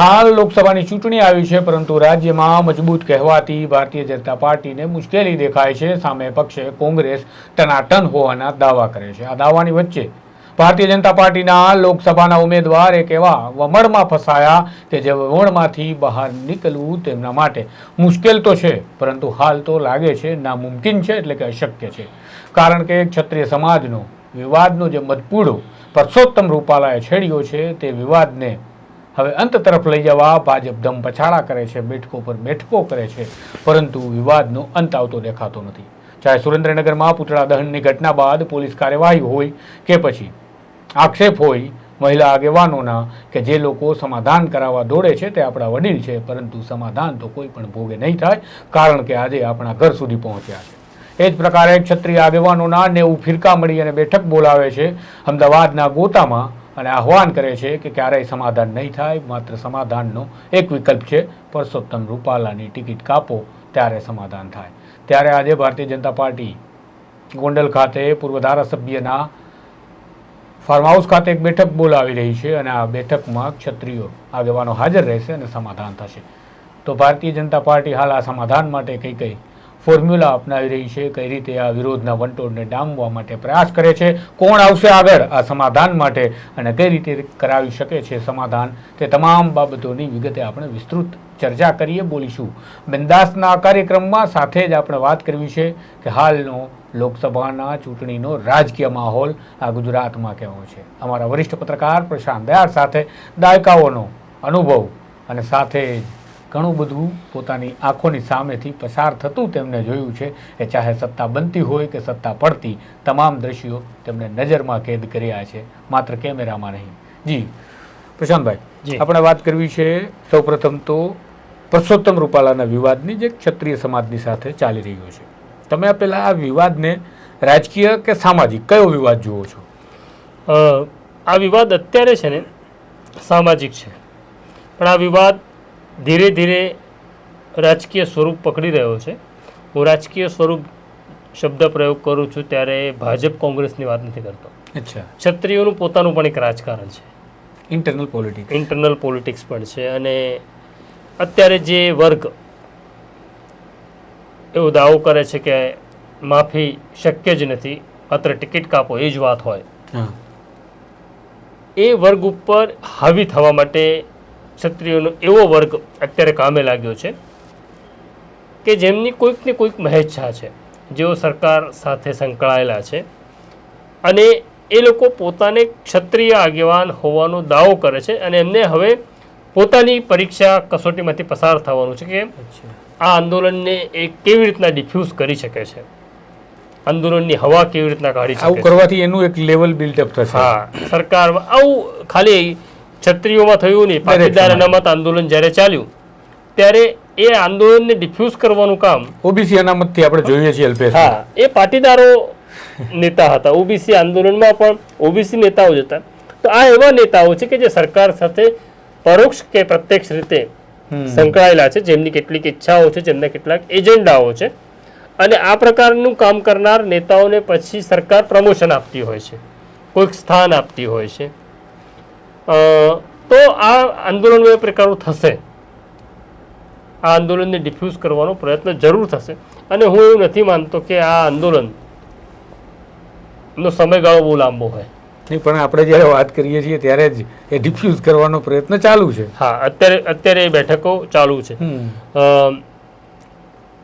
હાલ લોકસભાની ચૂંટણી આવી છે, પરંતુ રાજ્યમાં મજબૂત કહેવાતી ભારતીય જનતા પાર્ટીને મુશ્કેલી દેખાય છે. સામે પક્ષે કોંગ્રેસ ટનાટન હોવાના દાવા કરે છે. આ દાવાની વચ્ચે ભારતીય જનતા પાર્ટીના લોકસભાના ઉમેદવાર એક એવા વમળમાં ફસાયા કે જે વમળમાંથી બહાર નીકળવું તેમના માટે મુશ્કેલ તો છે, પરંતુ હાલ તો લાગે છે નામુમકિન છે એટલે કે અશક્ય છે. કારણ કે ક્ષત્રિય સમાજનો વિવાદનો જે મધપૂડો પરસોત્તમ રૂપાલાએ છેડ્યો છે, તે વિવાદને હવે અંત તરફ લઈ જવા ભાજપ દમ પછાડા કરે છે, બેઠકો પર બેઠકો કરે છે, પરંતુ વિવાદનો અંત આવતો દેખાતો નથી. ચાહે સુરેન્દ્રનગરમાં પૂતળા દહનની ઘટના બાદ પોલીસ કાર્યવાહી હોય કે પછી આક્ષેપ હોય, મહિલા આગેવાનોના કે જે લોકો સમાધાન કરાવવા દોડે છે તે આપણા વડીલ છે, પરંતુ સમાધાન તો કોઈ પણ ભોગે નહીં થાય, કારણ કે આજે આપણા ઘર સુધી પહોંચ્યા છે. એ જ પ્રકારે ક્ષત્રિય આગેવાનોના નેવું ફિરકા મળી અને બેઠક બોલાવે છે. અમદાવાદના ગોતામાં અને આહવાન કરે છે કે ક્યારેય સમાધાન નહીં થાય, માત્ર સમાધાનનો એક વિકલ્પ છે, પરસોત્તમ રૂપાલાની ટિકિટ કાપો, ત્યારે સમાધાન થાય. ત્યારે આજે ભારતીય જનતા પાર્ટી ગોંડલ ખાતે પૂર્વ ધારાસભ્યના ફાર્મ હાઉસ ખાતે એક બેઠક બોલાવી રહી છે અને આ બેઠકમાં ક્ષત્રિયો આગેવાનો હાજર રહેશે અને સમાધાન થશે. તો ભારતીય જનતા પાર્ટી હાલ આ સમાધાન માટે કઈ કઈ ફોર્મ્યુલા અપનાવી રહી છે, કઈ રીતે આ વિરોધના વંટોળને ડામવા માટે પ્રયાસ કરે છે, કોણ આવશે આગળ આ સમાધાન માટે અને કઈ રીતે કરાવી શકે છે સમાધાન, તે તમામ બાબતોની વિગતે આપણે વિસ્તૃત ચર્ચા કરીએ, બોલીશું. બિંદાસના કાર્યક્રમમાં સાથે જ આપણે વાત કરવી છે કે હાલનો લોકસભાના ચૂંટણીનો રાજકીય માહોલ આ ગુજરાતમાં કેવો છે. અમારા વરિષ્ઠ પત્રકાર પ્રશાંત દયાળ સાથે દાયકાઓનો અનુભવ અને સાથે જ ઘણું બધું પોતાની આંખોની સામેથી પસાર થતું તેમને જોયું છે એ ચાહે સત્તા બનતી હોય કે સત્તા પડતી તમામ દ્રશ્યો તેમણે નજરમાં કેદ કર્યા છે માત્ર કેમેરામાં નહીં. જી પ્રશાંતભાઈ જી. આપણે વાત કરવી છે સૌપ્રથમ તો પરસોત્તમ રૂપાલાના વિવાદની જે ક્ષત્રિય સમાજની સાથે ચાલી રહ્યો છે. તમે પહેલાં આ વિવાદને રાજકીય કે સામાજિક કયો વિવાદ જુઓ છો? આ વિવાદ અત્યારે છે ને સામાજિક છે. પણ આ વિવાદ ધીરે ધીરે રાજકીય સ્વરૂપ પકડી રહ્યો છે. હું રાજકીય સ્વરૂપ શબ્દ પ્રયોગ કરું છું ત્યારે ભાજપ કોંગ્રેસની વાત નથી કરતો. અચ્છા. ક્ષત્રિયોનું પોતાનું પણ એક રાજકારણ છે. ઇન્ટરનલ પોલિટિક્સ ઇન્ટરનલ પોલિટિક્સ પણ છે અને અત્યારે જે વર્ગ એવો દાવો કરે છે કે માફી શક્ય જ નથી માત્ર ટિકિટ કાપો એ જ વાત હોય. એ વર્ગ ઉપર હાવી થવા માટે ક્ષત્રિયોનો એવો વર્ગ અત્યારે કામે લાગ્યો છે કે જેમની કોઈક ને કોઈક મહેચ્છા છે. જેઓ સરકાર સાથે સંકળાયેલા છે અને એ લોકો પોતાને ક્ષત્રિય આગેવાન હોવાનો દાવો કરે છે અને એમને હવે પોતાની પરીક્ષા કસોટીમાંથી પસાર થવાનું છે કે આ આંદોલનને એ કેવી રીતના ડિફ્યુઝ કરી શકે છે? આંદોલનની હવા કેવી રીતના કાઢી શકે આવું કરવાથી એનું એક લેવલ બિલ્ડઅપ થશે. હા સરકાર આવું ખાલી ક્ષત્રિયોમાં થયું નહીં. પાટીદાર અનામત આંદોલન જ્યારે ચાલ્યું ત્યારે એ આંદોલનને ડિફ્યુઝ કરવાનું કામ ઓબીસી અનામતથી આપણે જોઈએ છીએ અલ્પેશ. હા એ પાટીદારો નેતા હતા. ઓબીસી આંદોલનમાં પણ ઓબીસી નેતાઓ જ હતા. તો આ એવા નેતાઓ છે કે જે સરકાર સાથે પરોક્ષ કે પ્રત્યક્ષ રીતે સંકળાયેલા છે જેમની કેટલીક ઈચ્છાઓ છે જેમના કેટલાક એજન્ડાઓ છે. અને આ પ્રકારનું કામ કરનાર નેતાઓને પછી સરકાર પ્રમોશન આપતી હોય છે કોઈક સ્થાન આપતી હોય છે. તો આ આંદોલન એ પ્રકારનું થશે. આ આંદોલનને ડિફ્યુઝ કરવાનો પ્રયત્ન જરૂર થશે. અને હું એવું નથી માનતો કે આ આંદોલન નો સમયગાળો બહુ લાંબો હોય. નહીં પણ આપણે જ્યારે વાત કરીએ છીએ ત્યારે જ એ ડિફ્યુઝ કરવાનો પ્રયત્ન ચાલુ છે. હા અત્યારે અત્યારે એ બેઠકો ચાલુ છે. અ,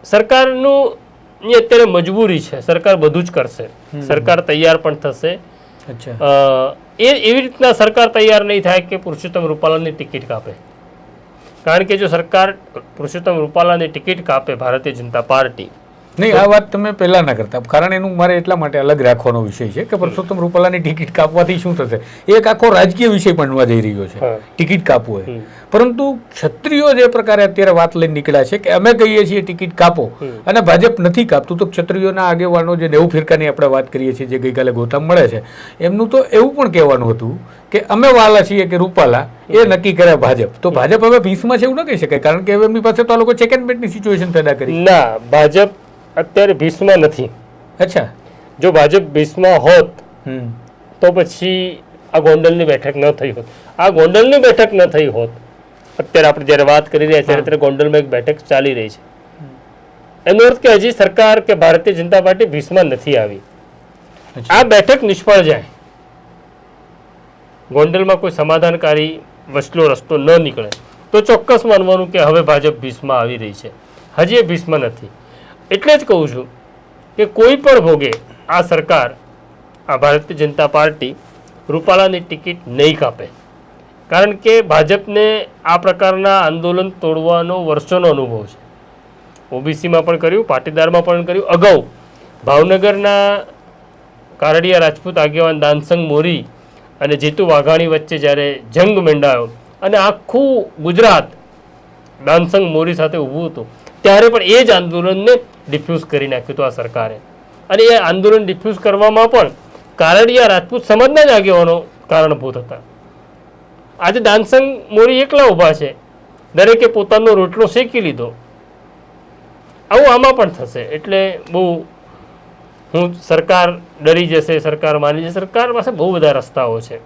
સરકારનું ની અત્યારે મજબૂરી છે. સરકાર બધું જ કરશે. સરકાર તૈયાર પણ થશે. અચ્છા. અ, એ એવી રીતના સરકાર તૈયાર નહીં થાય કે પુરુષોત્તમ રૂપાલાની ટિકિટ કાપે. કારણ કે જો સરકાર પુરુષોત્તમ રૂપાલાની ટિકિટ કાપે, ભારતીય જનતા પાર્ટી નહીં આ વાત તમે પહેલા ના કરતા. કારણ એનું મારે એટલા માટે અલગ રાખવાનો વિષય છે કે પરસોત્તમ રૂપાલાની ટિકિટ કાપવાથી શું થશે? એક આખો રાજકીય વિષય બનવા જઈ રહ્યો છે. ટિકિટ કાપવું પરંતુ ક્ષત્રિયો જે પ્રકારે અત્યારે વાત લઈને નીકળ્યા છે કે અમે કહીએ છીએ ટિકિટ કાપો અને ભાજપ નથી કાપતું તો ક્ષત્રિયોના આગેવાનો જે નેવું ફિરકાની આપણે વાત કરીએ છીએ જે ગઈકાલે ગૌતમ મળે છે એમનું તો એવું પણ કહેવાનું હતું કે અમે વાલા છીએ કે રૂપાલા એ નક્કી કરે ભાજપ. તો ભાજપ હવે ભીસમાં છે એવું ન કહી શકાય કારણ કે હવે એમની પાસે તો આ લોકો ચેક એન્ડ બેટની સિચ્યુએશન પેદા કરી ના ભાજપ અત્યારે ભીષમાં નથી. અચ્છા. જો ભાજપ ભીષમાં હોત તો પછી આ ગોંડલની બેઠક ન થઈ હોત. આ ગોંડલની બેઠક ન થઈ હોત અત્યારે આપણે જ્યારે વાત કરી રહ્યા છીએ ત્યારે ગોંડલમાં એક બેઠક ચાલી રહી છે. એનો અર્થ કે હજી સરકાર કે ભારતીય જનતા પાર્ટી ભીષમાં નથી આવી. આ બેઠક નિષ્ફળ જાય. ગોંડલમાં કોઈ સમાધાનકારી વસલો રસ્તો ન નીકળે. તો ચોક્કસ માનવાનું કે હવે ભાજપ ભીષમાં આવી રહી છે. હજી એ ભીષમાં નથી. એટલે જ કહું છું કે કોઈ પણ ભોગે આ સરકાર, આ ભારતીય જનતા પાર્ટી રૂપાલાની ટિકિટ નહીં કાપે. કારણ કે ભાજપને આ પ્રકારના આંદોલન તોડવાનો વર્ષોનો અનુભવ છે. ઓબીસીમાં પણ કર્યું, પાટીદારમાં પણ કર્યું. અગાઉ ભાવનગરના કારડિયા રાજપૂત આગેવાન દાનસંગ મોરી અને જીતુ વાઘાણી વચ્ચે જ્યારે જંગ મંડાયો અને આખું ગુજરાત દાનસંગ મોરી સાથે ઊભું હતું, ત્યારે પણ એ જ આંદોલનને ડિફ્યુઝ કરી નાખ્યું હતું આ સરકારે. અને એ આંદોલન ડિફ્યુઝ કરવામાં પણ કારડિયા રાજપૂત સમાજના જ આગેવાનો કારણભૂત હતા. આજે દાનસંગ મોરી એકલા ઊભા છે. દરેકે પોતાનો રોટલો શેકી લીધો. આવું આમાં પણ થશે. એટલે બહુ હું સરકાર ડરી જશે સરકાર માની જશે. સરકાર પાસે બહુ બધા રસ્તાઓ છે.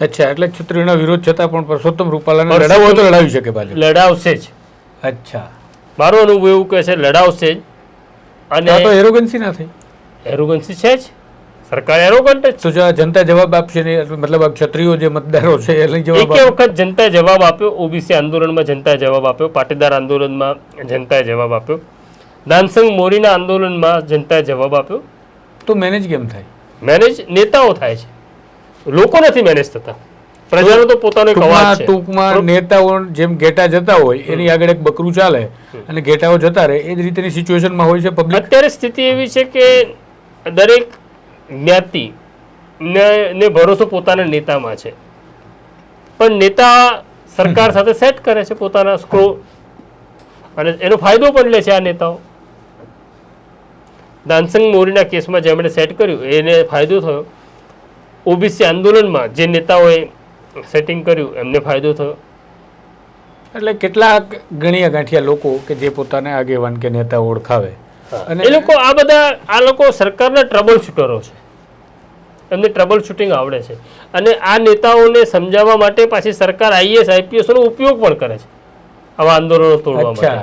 અચ્છા એટલે ક્ષત્રિયોના વિરોધ છતાં પણ પરસોત્તમ રૂપાલાને લડાવવો તો લડાવી શકે ભાજપ લડાવશે જ. અચ્છા. મારો અનુભવ એવું કહે છે લડાવશે જ. અને તો એરોગન્સી ના થઈ. એરોગન્સી છે જ. સરકાર એરોગન્ટ જ. તો જનતા જવાબ આપશે ને મતલબ આ ક્ષત્રિયો જે મતદારો છે એ જવાબ એક વખત જનતા જવાબ આપ્યો ઓબીસી આંદોલનમાં જનતા જવાબ આપ્યો પાટીદાર આંદોલનમાં જનતાએ જવાબ આપ્યો. દાનસંગ મોરીના આંદોલનમાં જનતાએ જવાબ આપ્યો. તો મેનેજ કેમ થાય? મેનેજ નેતાઓ થાય છે. લોકો નથી મેનેજ થતા. પ્રજાનો તો પોતાનો એક અવાજ છે. ટૂંકમાં નેતાઓ જેમ ઘેટા જતા હોય એની આગળ એક બકરું ચાલે અને ઘેટાઓ જતા રહે એ જ રીતેની સિચ્યુએશનમાં હોય છે પબ્લિક અત્યારે સ્થિતિ એવી છે કે દરેક જ્ઞાતિ ને ભરોસો પોતાના નેતામાં છે. પણ નેતા સરકાર સાથે સેટ કરે છે પોતાના સ્ક્રો અને એનો ફાયદો પણ લે છે આ નેતાઓ. દાનસંગ મોરીના કેસમાં જેમણે સેટ કર્યું એને ફાયદો થયો. ઓબીસી આંદોલનમાં જે નેતાઓએ સેટિંગ કર્યું એમને ફાયદો થયો. એટલે કેટલાક ગણ્યા ગાંઠિયા લોકો કે જે પોતાને આગેવાન કે નેતા ઓળખાવે. અને એ લોકો આ બધા આ લોકો સરકારના ટ્રબલ શૂટરો છે. એમને ટ્રબલ શૂટિંગ આવડે છે. અને આ નેતાઓને સમજાવવા માટે પાછી સરકાર આઈએસ આઈપીએસનો ઉપયોગ પણ કરે છે. આવા આંદોલનો તોડવા માટે.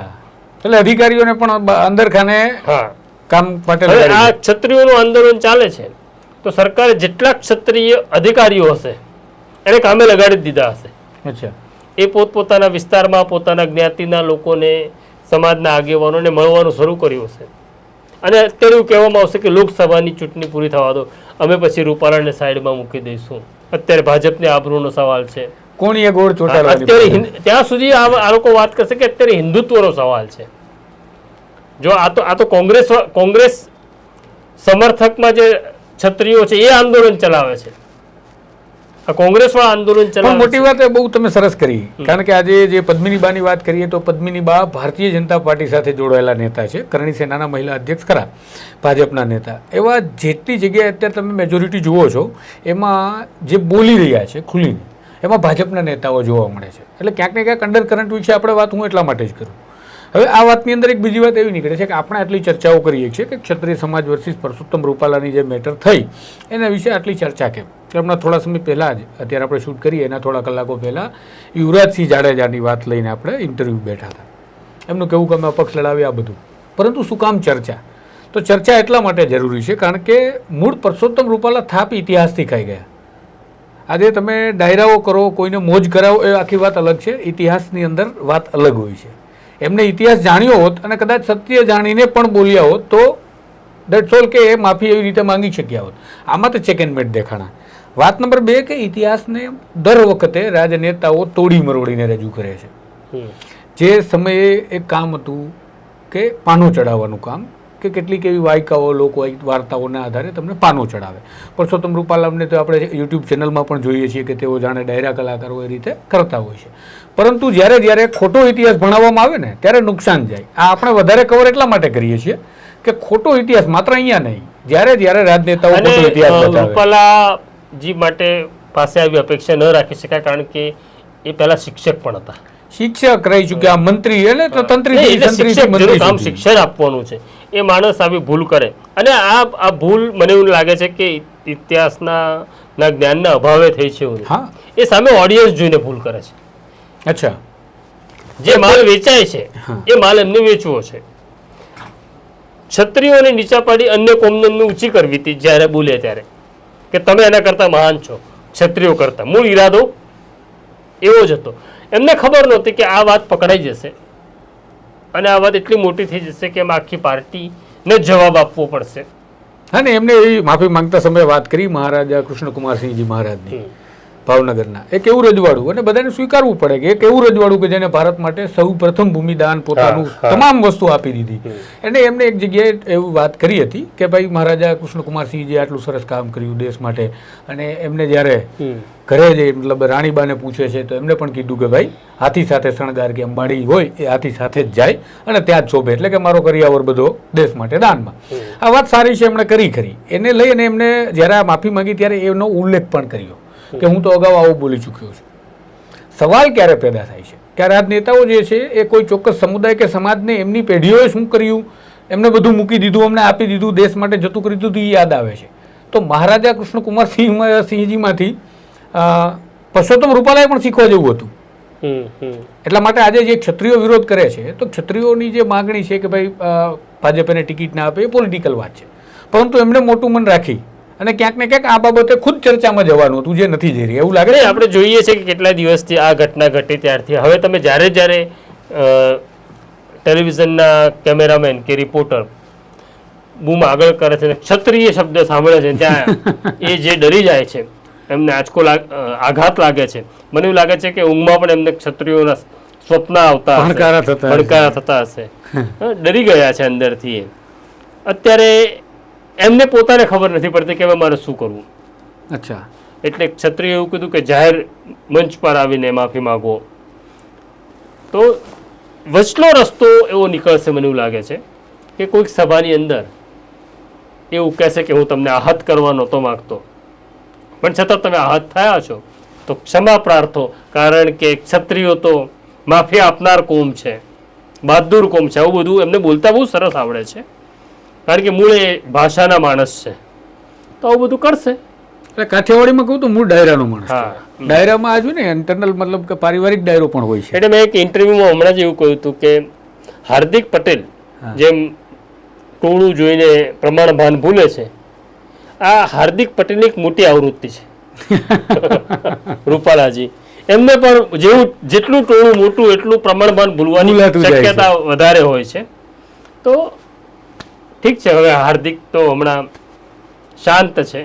એટલે અધિકારીઓને પણ અંદરખાને હા. કામ માટે આ. ક્ષત્રિયોનું આંદોલન ચાલે છે. તો સરકારે જેટલા ક્ષત્રિય અધિકારીઓ હશે એને કામે લગાડી દીધા હશે. અચ્છા. એ પોતપોતાના વિસ્તારમાં પોતાના જ્ઞાતિના લોકોને સમાજના આગેવાનોને મળવાનું શરૂ કર્યું હશે. અને અત્યારે એવું કહેવામાં આવશે કે લોકસભાની ચૂંટણી પૂરી થવા દો. અમે પછી રૂપાલાને સાઈડમાં મૂકી દઈશું. અત્યારે ભાજપને આબરૂનો સવાલ છે. કોણીએ ગોળ અત્યારે ત્યાં સુધી આ આ લોકો વાત કરશે કે અત્યારે હિન્દુત્વનો સવાલ છે. જો આ તો આ તો કોંગ્રેસ કોંગ્રેસ સમર્થકમાં જે છત્રીઓ છે એ આંદોલન ચલાવે છે. કોંગ્રેસ આંદોલન ચલાવે મોટી વાત એ બહુ તમે સરસ કરી. કારણ કે આજે જે પદ્મિની બાની વાત કરીએ તો પદ્મિની બા ભારતીય જનતા પાર્ટી સાથે જોડાયેલા નેતા છે. કરણી સેનાના મહિલા અધ્યક્ષ ખરા ભાજપના નેતા. એવા જેટલી જગ્યાએ અત્યારે તમે મેજોરિટી જુઓ છો એમાં જે બોલી રહ્યા છે ખુલીને એમાં ભાજપના નેતાઓ જોવા મળે છે. એટલે ક્યાંક ને ક્યાંક અંડર કરંટ વિશે આપણે વાત હું એટલા માટે જ કરું. હવે આ વાતની અંદર એક બીજી વાત એવી નીકળે છે કે આપણે આટલી ચર્ચાઓ કરીએ છીએ કે ક્ષત્રિય સમાજ વર્ષિસ પરસોત્તમ રૂપાલાની જે મેટર થઈ એના વિશે આટલી ચર્ચા કેમ? કે હમણાં થોડા સમય પહેલાં જ, અત્યારે આપણે શૂટ કરીએ, એના થોડા કલાકો પહેલાં, યુવરાજસિંહ જાડેજાની વાત લઈને આપણે ઇન્ટરવ્યૂ બેઠા હતા. એમનું કહેવું કે અમે અપક્ષ લડાવી, આ બધું. પરંતુ શું કામ ચર્ચા? તો ચર્ચા એટલા માટે જરૂરી છે, કારણ કે મૂળ પરસોત્તમ રૂપાલા થાપ ઇતિહાસથી ખાઈ ગયા. આજે તમે ડાયરાઓ કરો, કોઈને મોજ કરાવો, એ આખી વાત અલગ છે. ઇતિહાસની અંદર વાત અલગ હોય છે. એમને ઇતિહાસ જાણ્યો હોત અને કદાચ સત્ય જાણીને પણ બોલ્યા હોત, તો દેટ્સ ઓલ કે એ માફી એવી રીતે માંગી શક્યા હોત. આમાં તો ચેક એન્ડ મેટ દેખાણા. વાત નંબર બે કે ઇતિહાસને દર વખતે રાજનેતાઓ તોડી મરોડીને રજૂ કરે છે. જે સમયે એક કામ હતું કે પાનો ચડાવવાનું કામ કે કેટલીક એવી વાયકાઓ લોકો વાર્તાઓના આધારે તમને પાનો ચડાવે પરસોત્તમ રૂપાલામને તો આપણે યુટ્યુબ ચેનલમાં પણ જોઈએ છીએ કે તેઓ જાણે ડાયરા કલાકારો એ રીતે કરતા હોય છે. પરંતુ જ્યારે જ્યારે ખોટો ઇતિહાસ ભણાવવામાં આવે ને ત્યારે નુકસાન જાય. આ આપણે વધારે કવર એટલા માટે કરીએ છીએ કે ખોટો ઇતિહાસ માત્ર અહીંયા નહીં. જ્યારે જ્યારે રાજનેતાઓ અને રૂપાલાજી માટે પાસે આવી અપેક્ષા ન રાખી શકાય કારણ કે એ પહેલા શિક્ષક પણ હતા. શિક્ષક રહી ચૂક્યા મંત્રી એટલે તો તંત્રી શિક્ષક કામ શિક્ષણ આપવાનું છે. એ માણસ આવી ભૂલ કરે. અને આ આ ભૂલ મને એવું લાગે છે કે ઇતિહાસના ના જ્ઞાનના અભાવે થઈ છે એ સામે ઓડિયન્સ જોઈને ભૂલ કરે છે. અચ્છા. જે માલ વેચાય છે એ માલ એમને વેચવો છે. ક્ષત્રિયોને નીચા પાડી અન્ય કોમને ઊંચી કરવી હતી જ્યારે બોલે ત્યારે. કે તમે એના કરતા મહાન છો ક્ષત્રિયો કરતા. મૂળ ઈરાદો એવો જ હતો. એમને ખબર નહોતી કે આ વાત પકડાઈ જશે. અને આ વાત એટલી મોટી થઈ જશે કે એમ આખી પાર્ટીને જવાબ આપવો પડશે. હા ને એમને એવી માફી માંગતા સમયે વાત કરી મહારાજા કૃષ્ણકુમારસિંહજી મહારાજની. ભાવનગરના. એક એવું રજવાડું? અને બધાને સ્વીકારવું પડે કે એક એવું રજવાડું કે જેને ભારત માટે સૌ પ્રથમ ભૂમિદાન પોતાનું. તમામ વસ્તુ આપી દીધી. એને એમને એક જગ્યાએ એવું વાત કરી હતી કે ભાઈ મહારાજા કૃષ્ણકુમારસિંહજી આટલું સરસ કામ કર્યું દેશ માટે. અને એમને જ્યારે ઘરે જે મતલબ રાણીબાને પૂછે છે તો એમને પણ કીધું કે ભાઈ હાથી સાથે શણગાર કે અંબાડી હોય એ હાથી સાથે જ જાય અને ત્યાં જ શોભે. એટલે કે મારો કરિયાવર બધો દેશ માટે દાનમાં. આ વાત સારી છે એમણે કરી ખરી. એને લઈ અને એમને જ્યારે આ માફી માંગી ત્યારે એનો ઉલ્લેખ પણ કર્યો. કે હું તો અગાઉ આવું બોલી ચૂક્યો છું. સવાલ ક્યારે પેદા થાય છે? ત્યારે આ નેતાઓ જે છે એ કોઈ ચોક્કસ સમુદાય કે સમાજને એમની પેઢીઓએ શું કર્યું? એમને બધું મૂકી દીધું અમને આપી દીધું દેશ માટે જતું કરી દીધું એ યાદ આવે છે. તો મહારાજા કૃષ્ણકુમાર સિંહ સિંહજીમાંથી પરસોત્તમ રૂપાલાએ પણ શીખવા જેવું હતું. એટલા માટે આજે જે ક્ષત્રિયો વિરોધ કરે છે તો ક્ષત્રિયોની જે માગણી છે કે ભાઈ ભાજપ એને ટિકિટ ના આપે એ પોલિટિકલ વાત છે. પરંતુ એમને મોટું મન રાખી અને ક્યાંક ને ક્યાંક આ બાબતે ખુદ ચર્ચામાં જવાનું હતું જે નથી જઈ રહી એવું લાગે આપણે જોઈએ છે કે કેટલા દિવસથી આ ઘટના ઘટી ત્યારથી. હવે તમે જ્યારે જ્યારે ટેલિવિઝનના કેમેરામેન કે રિપોર્ટર બૂમ આગળ કરે છે ક્ષત્રિય શબ્દ સાંભળે છે ત્યાં એ જે ડરી જાય છે એમને આંચકો લાગ- આઘાત લાગે છે. મને એવું લાગે છે કે ઊંઘમાં પણ એમને ક્ષત્રિયોના સ્વપ્ન આવતા. ભણકારા થતા હશે. થતા હશે. ડરી ગયા છે અંદરથી એ. અત્યારે એમને પોતાને ખબર નથી પડતી કે હવે મારે શું કરવું. અચ્છા. એટલે ક્ષત્રિય એવું કીધું કે જાહેર મંચ પર આવીને માફી માગો. તો વચલો રસ્તો એવો નીકળશે મને એવું લાગે છે કે કોઈક સભાની અંદર એવું કહેશે કે હું તમને આહત કરવા નહોતો માગતો. પણ છતાં તમે આહત થયા છો તો ક્ષમા પ્રાર્થો કારણ કે ક્ષત્રિયો તો માફી આપનાર કોમ છે બહાદુર કોમ છે આવું બધું એમને બોલતા બહુ સરસ આવડે છે. કારણ કે મૂળ એ ભાષાના માણસ છે. તો આવું બધું કરશે. એટલે કાઠિયાવાડીમાં કહું તો મૂળ ડાયરાનો માણસ. ડાયરામાં આજુ ને ઇન્ટરનલ મતલબ કે પારિવારિક ડાયરો પણ હોય છે. એટલે મેં એક ઇન્ટરવ્યુમાં હમણાં જ એવું કહ્યું હતું કે હાર્દિક પટેલ જેમ ટોળું જોઈને પ્રમાણભાન ભૂલે છે આ હાર્દિક પટેલની એક મોટી આવૃત્તિ છે. રૂપાલાજી. એમને પણ જેવું જેટલું ટોળું મોટું એટલું પ્રમાણભાન ભૂલવાની શક્યતા વધારે હોય છે. તો ઠીક છે હવે હાર્દિક તો હમણાં શાંત છે.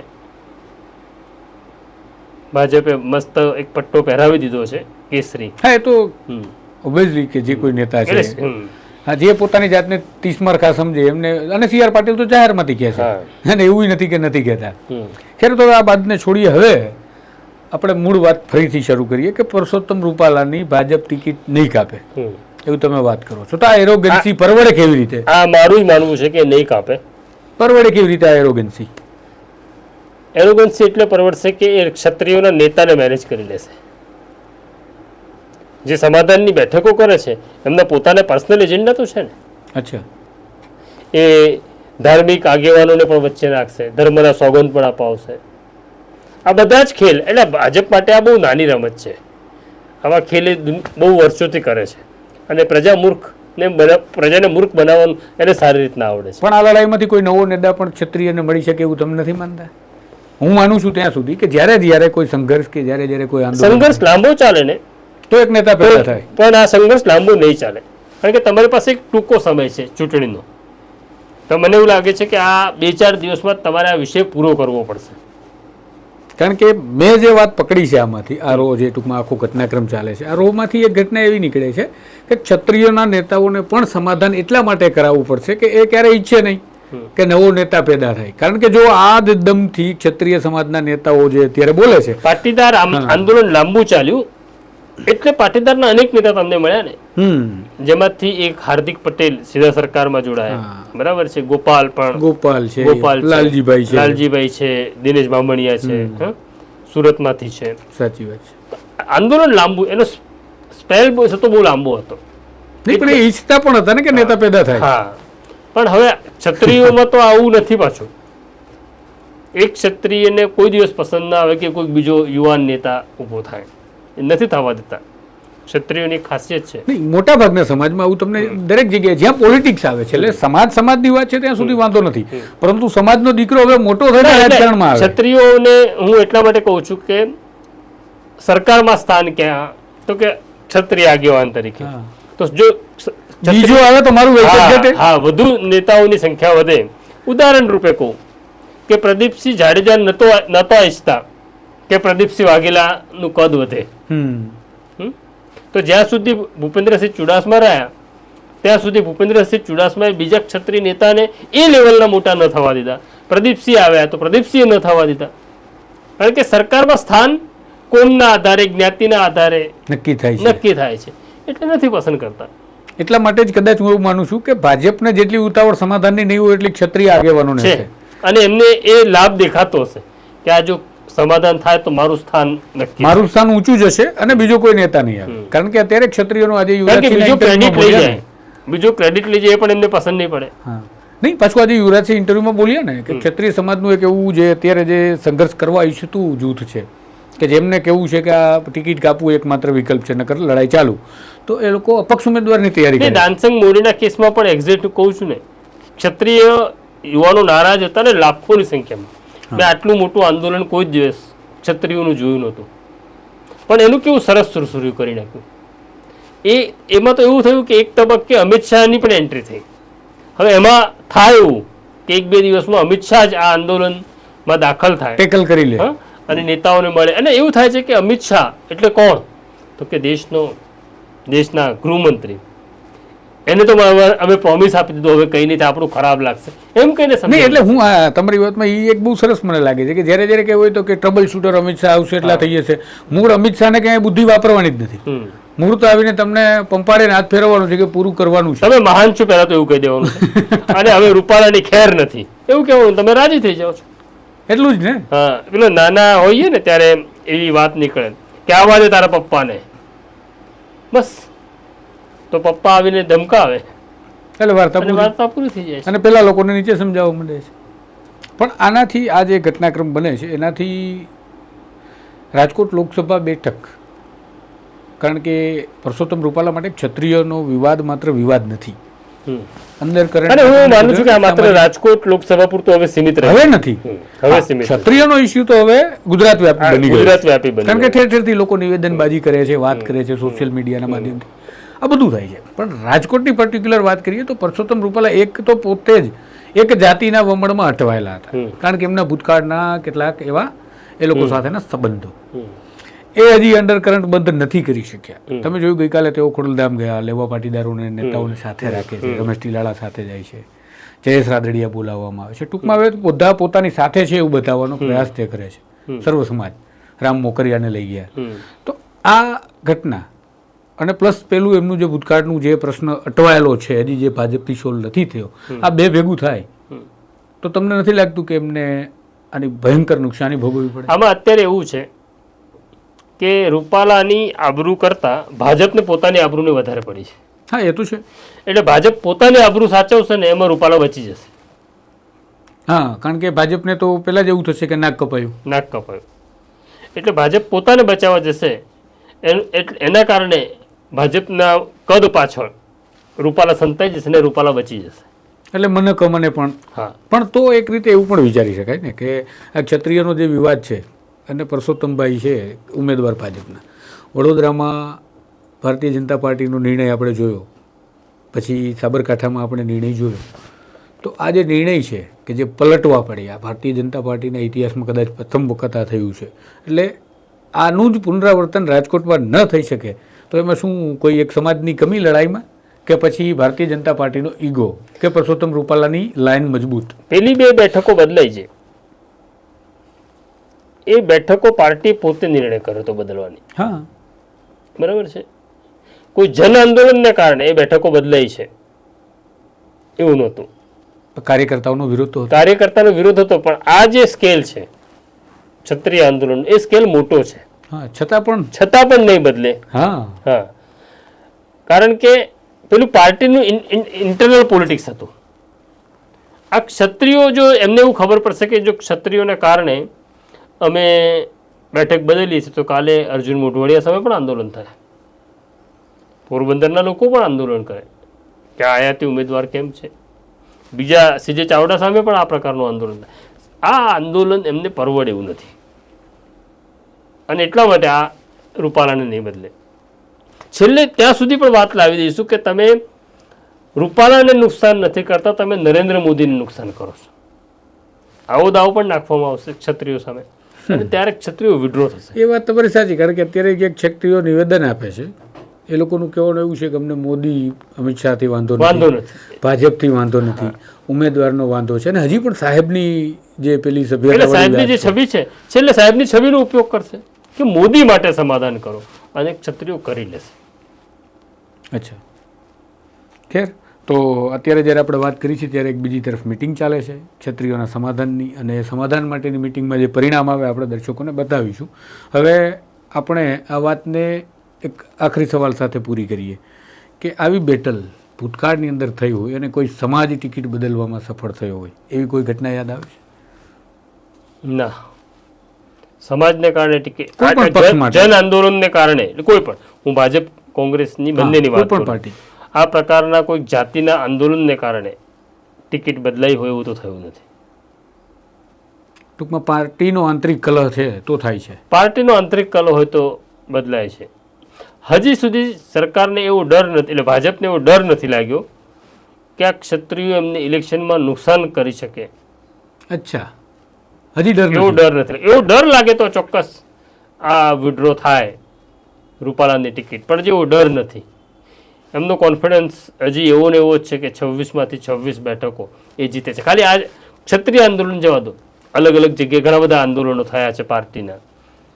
ભાજપે મસ્ત એક પટ્ટો પહેરાવી દીધો છે કેસરી. હા એ તો ઓબ્વિયસલી કે જે કોઈ નેતા છે. હા જે પોતાની જાતને તીસમારખા સમજે એમને અને સી આર પાટીલ તો જાહેરમાંથી કહે છે. અને એવું નથી કે નથી કહેતા. ખેર તો આ બાદને છોડીએ હવે. આપણે મૂળ વાત ફરીથી શરૂ કરીએ કે પરસોત્તમ રૂપાલાની ભાજપ ટિકિટ નહીં કાપે. એવું તમે વાત કરો છો. તો આ એરોગન્સી પરવડે કેવી રીતે? આ મારું જ માનવું છે કે નહીં કાપે. પરવડે કેવી રીતે આ એરોગન્સી એરોગન્સી એટલે પરવડશે કે એ ક્ષત્રિયોના નેતાને મેનેજ કરી લેશે. જે સમાધાનની બેઠકો કરે છે એમના પોતાના પર્સનલ એજન્ડા તો છે ને. અચ્છા. એ ધાર્મિક આગેવાનોને પણ વચ્ચે નાખશે ધર્મના સોગંદ પણ અપાવશે. આ બધા જ ખેલ એટલે ભાજપ માટે આ બહુ નાની રમત છે. આવા ખેલ એ બહુ વર્ષોથી કરે છે. અને પ્રજા મૂર્ખ ને પ્રજાને મૂર્ખ બનાવવાનું એને સારી રીતના આવડે છે. પણ આ લડાઈમાંથી કોઈ નવો નેતા પણ ક્ષત્રિયને મળી શકે એવું તમે નથી માનતા? હું માનું છું ત્યાં સુધી કે જ્યારે જ્યારે કોઈ સંઘર્ષ કે જ્યારે જ્યારે કોઈ સંઘર્ષ લાંબો ચાલે ને તો એક નેતા પેદા થાય. પણ આ સંઘર્ષ લાંબો નહીં ચાલે. કારણ કે તમારી પાસે એક ટૂંકો સમય છે ચૂંટણીનો. તો મને એવું લાગે છે કે આ બે ચાર દિવસમાં તમારે આ વિષય પૂરો કરવો પડશે. કારણ કે મેં જે વાત પકડી છે આમાંથી આ રો જે ટૂંકમાં આખો ઘટનાક્રમ ચાલે છે આ રોમાંથી એક ઘટના એવી નીકળે છે કે ક્ષત્રિયોના નેતાઓને પણ સમાધાન એટલા માટે કરાવવું પડશે કે એ ક્યારે ઈચ્છે નહીં કે નવો નેતા પેદા થાય. કારણ કે જો આ દમથી ક્ષત્રિય સમાજના નેતાઓ જે અત્યારે બોલે છે પાટીદાર આંદોલન લાંબુ ચાલ્યું. એટલે પાટીદારના અનેક નેતા તમને મળ્યા ને? જેમાંથી એક હાર્દિક પટેલ સીધા સરકારમાં જોડાયા. બરાબર છે? ગોપાલ પણ. ગોપાલ છે ગોપાલ લાલજીભાઈ છે. લાલજીભાઈ છે દિનેશ બામણિયા છે સુરતમાંથી છે. સાચી વાત છે. આંદોલન લાંબુ એનો સ્પેલ બહુ હતો બહુ લાંબો હતો. નહીં પણ એ ઈચ્છતા પણ હતા ને કે નેતા પેદા થાય. હા. પણ હવે ક્ષત્રિયોમાં તો આવું નથી પાછું. એક ક્ષત્રિયને કોઈ દિવસ પસંદ ના આવે કે કોઈ બીજો યુવાન નેતા ઊભો થાય. નથી થવા દેતા. ક્ષત્રિયોની ખાસિયત છે. નહીં મોટા ભાગના સમાજમાં આવું તમને દરેક જગ્યાએ જ્યાં પોલિટિક્સ આવે છે એટલે સમાજ સમાજની વાત છે ત્યાં સુધી વાંધો નથી. પરંતુ સમાજનો દીકરો હવે મોટો થઈને રાજકારણમાં આવે. ક્ષત્રિયોને હું એટલા માટે કહું છું કે સરકારમાં સ્થાન ક્યાં તો કે ક્ષત્રિય આગેવાન તરીકે. તો જો બીજો આવે તો મારું હા, વધુ નેતાઓની સંખ્યા વધે. ઉદાહરણ રૂપે કહું કે પ્રદીપસિંહ જાડેજા નતો નતા ઈચ્છતા. કે પ્રદીપસિંહ વાઘેલાનું કદ વધે? તો જ્યાં સુધી ભૂપેન્દ્રસિંહ ચુડાસમા રહ્યા ત્યાં સુધી ભૂપેન્દ્રસિંહ ચુડાસમાએ બીજા ક્ષત્રિય નેતાને એ લેવલના મોટા ન થવા દીધા. પ્રદીપસિંહ આવ્યા તો પ્રદીપસિંહ ન થવા દીધા. કારણ કે સરકારમાં સ્થાન કોમના આધારે જ્ઞાતિના આધારે નક્કી થાય છે. નક્કી થાય છે. એટલે નથી પસંદ કરતા. એટલા માટે જ કદાચ હું એવું માનું છું કે ભાજપને જેટલી ઉતાવળ સમાધાનની નહીં હોય એટલી ક્ષત્રિય આગેવાનોને છે. છે. અને એમને એ લાભ દેખાતો હશે કે આ જો સમાધાન થાય તો મારું સ્થાન નક્કી મારું સ્થાન ઊંચું જશે અને બીજો કોઈ નેતા નહીં આવે. કારણ કે અત્યારે ક્ષત્રિયોનો આજે બીજો ક્રેડિટ લઈ જાય. બીજો ક્રેડિટ લઈ જાય પણ એમને પસંદ નહીં પડે. નહીં પાછું આજે યુવરાજસિંહ ઇન્ટરવ્યુમાં બોલ્યા ને કે ક્ષત્રિય સમાજનું એક એવું જે અત્યારે જે સંઘર્ષ કરવા ઈચ્છતું જૂથ છે કે જેમને કેવું છે કે આ ટિકિટ કાપવું એકમાત્ર વિકલ્પ છે નકર લડાઈ ચાલુ. તો એ લોકો અપક્ષ ઉમેદવારની તૈયારી કરે. દાનસંગ મોરીના કેસમાં પણ એક્ઝેક્ટ કહું છું ને. ક્ષત્રિય યુવાનો નારાજ હતા ને લાખોની સંખ્યામાં. મેં આટલું મોટું આંદોલન કોઈ જ દિવસ ક્ષત્રિયોનું જોયું નહોતું. પણ એનું કેવું સરસ સુરસુર્યું કરી નાખ્યું. એ એમાં તો એવું થયું કે એક તબક્કે અમિત શાહની પણ એન્ટ્રી થઈ. હવે એમાં થાય એવું કે એક બે દિવસમાં અમિત શાહ જ આ આંદોલનમાં દાખલ થાય. ટેકલ કરી લે? અને નેતાઓને મળે. અને એવું થાય છે કે અમિત શાહ એટલે કોણ? તો કે દેશનો દેશના ગૃહમંત્રી. એને તો અમે પ્રોમિસ આપી દીધું હવે કઈ નહીં આપણું ખરાબ લાગશે. એમ કહીને નહીં એટલે હું આ તમારી વાતમાં એ એક બહુ સરસ મને લાગે છે કે જ્યારે જ્યારે કહેવું હોય તો કે ટ્રબલ શૂટર અમિત શાહ આવશે એટલા થઈ જશે. મૂળ અમિત શાહને ક્યાંય બુદ્ધિ વાપરવાની જ નથી. મૂળ તો આવીને તમને પંપાડીને હાથ ફેરવવાનું છે કે પૂરું કરવાનું છે. તમે મહાન છો પહેલાં તો એવું કહી દેવાનું. અને હવે રૂપાળાની ખેર નથી. એવું કહેવાનું તમે રાજી થઈ જાઓ છો. એટલું જ ને? હા પેલો નાના હોઈએ ને ત્યારે એવી વાત નીકળે કે આવા દે તારા પપ્પાને. બસ. તો પપ્પા આવીને ધમકાવે. એટલે વાર્તા. વાર્તા પૂરી થઈ જાય અને પેલા લોકોને નીચે સમજાવવા માંડે છે. પણ આનાથી આ જે ઘટનાક્રમ બને છે એનાથી રાજકોટ લોકસભા બેઠક કારણ કે પરસોત્તમ રૂપાલા માટે ક્ષત્રિયનો વિવાદ માત્ર વિવાદ નથી. અંદર current હું માનું છું કે આ માત્ર રાજકોટ લોકસભા પૂરતો હવે સીમિત હવે નથી. હવે સીમિત ક્ષત્રિયનો ઇસ્યુ તો હવે ગુજરાત વ્યાપી બની ગયો ગુજરાત વ્યાપી બની કારણ કે ઠેર ઠેર ઠેરથી લોકો નિવેદનબાજી કરે છે વાત કરે છે સોશિયલ મીડિયાના માધ્યમથી. આ બધું થાય છે. પણ રાજકોટની પર્ટિક્યુલર વાત કરીએ તો પરસોત્તમ રૂપાલા એક તો પોતે જ એક જાતિના વમણમાં અટવાયેલા હતા. કારણ કે એમના ભૂતકાળના કેટલાક એવા એ લોકો સાથેના સંબંધો. એ હજી અંડર કરંટ બંધ નથી કરી શક્યા. તમે જોયું ગઈકાલે તેઓ ખોડલધામ ગયા લેવા પાટીદારોને નેતાઓને સાથે રાખે છે રમેશ ટીલાળા સાથે જાય છે જયેશ રાદડિયા બોલાવવામાં આવે છે. ટૂંકમાં હવે બધા પોતાની સાથે છે એવું બતાવવાનો પ્રયાસ તે કરે છે. સર્વ સમાજ રામ મોકરિયાને લઈ ગયા. તો આ ઘટના અને પ્લસ પેલું એમનું જે ભૂતકાળનું જે પ્રશ્ન અટવાયેલો છે હજી જે ભાજપથી સોલ નથી થયો આ બે ભેગું થાય. તો તમને નથી લાગતું કે એમને આની ભયંકર નુકસાની ભોગવવી પડે? આમાં અત્યારે એવું છે કે રૂપાલાની આબરૂ કરતા ભાજપને પોતાની આબરૂને વધારે પડી છે. હા એ તો છે. એટલે ભાજપ પોતાની આબરૂ સાચવશે ને એમાં રૂપાલા બચી જશે. હા કારણ કે ભાજપને તો પહેલાં જ એવું થશે કે નાક કપાયું. નાક કપાયું. એટલે ભાજપ પોતાને બચાવવા જશે એના કારણે ભાજપના કદ પાછળ રૂપાલા સંતાઈ જશે ને રૂપાલા બચી જશે. એટલે મને કમને પણ. હા. પણ તો એક રીતે એવું પણ વિચારી શકાય ને કે આ ક્ષત્રિયનો જે વિવાદ છે અને પરસોત્તમભાઈ છે ઉમેદવાર ભાજપના. વડોદરામાં ભારતીય જનતા પાર્ટીનો નિર્ણય આપણે જોયો. પછી સાબરકાંઠામાં આપણે નિર્ણય જોયો. તો આ જે નિર્ણય છે કે જે પલટવા પડ્યા ભારતીય જનતા પાર્ટીના ઇતિહાસમાં કદાચ પ્રથમ વખત આ થયું છે. એટલે આનું જ પુનરાવર્તન રાજકોટમાં ન થઈ શકે. તો એમાં શું કોઈ એક સમાજની કમી લડાઈમાં કે પછી ભારતીય જનતા પાર્ટીનો ઈગો કે પરસોત્તમ રૂપાલાની લાઈન મજબૂત? પેલી બે બેઠકો બદલાઈ છે. એ બેઠકો પાર્ટી પોતે નિર્ણય કર્યો હતો બદલવાની. હા. બરાબર છે? કોઈ જન આંદોલનને કારણે એ બેઠકો બદલાઈ છે. એવું નહોતું. કાર્યકર્તાઓનો વિરોધ તો હતો. કાર્યકર્તાનો વિરોધ હતો પણ આ જે સ્કેલ છે ક્ષત્રિય આંદોલન એ સ્કેલ મોટો છે. છતાં પણ છતાં પણ નહીં બદલે. હા. હા. કારણ કે પેલું પાર્ટીનું ઇન્ટરનલ પોલિટિક્સ હતું. આ ક્ષત્રિયો જો એમને એવું ખબર પડશે કે જો ક્ષત્રિયોના કારણે અમે બેઠક બદલીએ છીએ તો કાલે અર્જુન મોઢવાડિયા સામે પણ આંદોલન થાય. પોરબંદરના લોકો પણ આંદોલન કરે. કે આયાતી ઉમેદવાર કેમ છે? બીજા સીજે ચાવડા સામે પણ આ પ્રકારનું આંદોલન થાય. આ આંદોલન એમને પરવડે એવું નથી. અને એટલા માટે આ રૂપાલાને નહીં બદલે. છેલ્લે ત્યાં સુધી પણ વાત લાવી દઈશું કે તમે રૂપાલાને નુકસાન નથી કરતા તમે નરેન્દ્ર મોદીને નુકસાન કરો છો. આવો દાવો પણ નાખવામાં આવશે ક્ષત્રિયો સામે. અને ત્યારે ક્ષત્રિયો વિડ્રો થશે. એ વાત તમારી સાચી કારણ કે અત્યારે જે ક્ષત્રિયો નિવેદન આપે છે એ લોકોનું કહેવાનું એવું છે કે અમને મોદી અમિત શાહથી વાંધો વાંધો નથી. ભાજપથી વાંધો નથી ઉમેદવારનો વાંધો છે. અને હજી પણ સાહેબની જે પેલી સભ્ય સાહેબની જે છબી છે છેલ્લે સાહેબની છબીનો ઉપયોગ કરશે. કે મોદી માટે સમાધાન કરો અને ક્ષત્રિયો કરી લેશે. અચ્છા. ખેર તો અત્યારે જ્યારે આપણે વાત કરી છે ત્યારે એક બીજી તરફ મિટિંગ ચાલે છે ક્ષત્રિયોના સમાધાનની અને સમાધાન માટેની મિટિંગમાં જે પરિણામ આવે આપણે દર્શકોને બતાવીશું. હવે આપણે આ વાતને એક આખરી સવાલ સાથે પૂરી કરીએ કે આવી બેટલ ભૂતકાળની અંદર થઈ હોય અને કોઈ સમાજ ટિકિટ બદલવામાં સફળ થયો હોય એવી કોઈ ઘટના યાદ આવે છે? ના. સમાજને કારણે માટે. જન આંદોલનને કારણે કોઈ પણ. હું ભાજપ કોંગ્રેસની બંનેની વાત કરું. પાર્ટી. આ પ્રકારના કોઈ જાતિના આંદોલનને કારણે ટિકિટ બદલાઈ હોય એવું તો થયું નથી. ટૂંકમાં પાર્ટીનો આંતરિક કલહ છે તો થાય છે. પાર્ટીનો આંતરિક કલહ હોય તો બદલાય છે. હજી સુધી સરકારને એવો ડર નથી એટલે ભાજપને એવો ડર નથી લાગ્યો કે આ ક્ષત્રિયો એમને ઇલેક્શનમાં નુકસાન કરી શકે. અચ્છા. હજી ડર એવો ડર નથી. એવો ડર લાગે તો ચોક્કસ આ વિડ્રો થાય રૂપાલાની ટિકિટ પણ જેવો ડર નથી. એમનો કોન્ફિડન્સ હજી એવો ને એવો જ છે કે છવ્વીસમાંથી છવ્વીસ બેઠકો એ જીતે છે. ખાલી આ ક્ષત્રિય આંદોલન જવા દો. અલગ અલગ જગ્યાએ ઘણા બધા આંદોલનો થયા છે પાર્ટીના.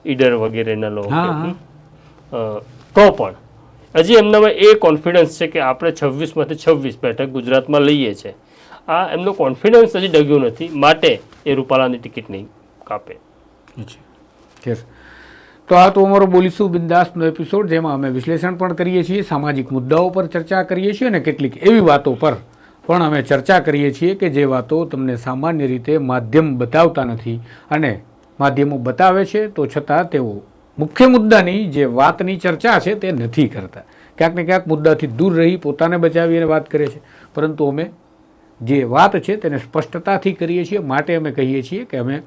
ઈડર વગેરેના લોકો. તો પણ હજી એમનામાં એ કોન્ફિડન્સ છે કે આપણે છવ્વીસમાંથી છવ્વીસ બેઠક ગુજરાતમાં લઈએ છે. આ એમનો કોન્ફિડન્સ હજી ડગ્યો નથી. માટે એ રૂપાલાની ટિકિટ નહીં કાપે. તો આ તો અમારો બોલીશું બિંદાસનો એપિસોડ જેમાં અમે વિશ્લેષણ પણ કરીએ છીએ, સામાજિક મુદ્દાઓ પર ચર્ચા કરીએ છીએ અને કેટલીક એવી વાતો પર પણ અમે ચર્ચા કરીએ છીએ કે જે વાતો તમને સામાન્ય રીતે માધ્યમ બતાવતા નથી અને માધ્યમો બતાવે છે, તો છતાં તેઓ મુખ્ય મુદ્દાની જે વાતની ચર્ચા છે તે નથી કરતા. ક્યાંક ને ક્યાંક મુદ્દાથી દૂર રહી પોતાને બચાવીને વાત કરે છે. પરંતુ અમે જે વાત છે તેને સ્પષ્ટતાથી કરીએ છીએ, માટે અમે કહીએ છીએ કે અમે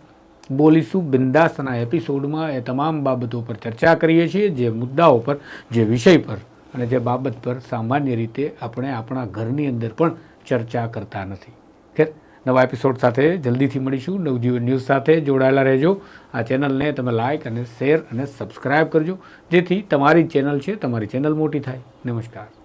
બોલીશું બિંદાસના એપિસોડમાં એ તમામ બાબતો પર ચર્ચા કરીએ છીએ, જે મુદ્દાઓ પર, જે વિષય પર અને જે બાબત પર સામાન્ય રીતે આપણે આપણા ઘરની અંદર પણ ચર્ચા કરતા નથી. ખેર, નવા એપિસોડ સાથે જલ્દીથી મળીશું. નવજીવન ન્યૂઝ સાથે જોડાયેલા રહેજો. આ ચેનલને તમે લાઇક અને શેર અને સબસ્ક્રાઇબ કરજો, જેથી તમારી ચેનલ છે, તમારી ચેનલ મોટી થાય. નમસ્કાર.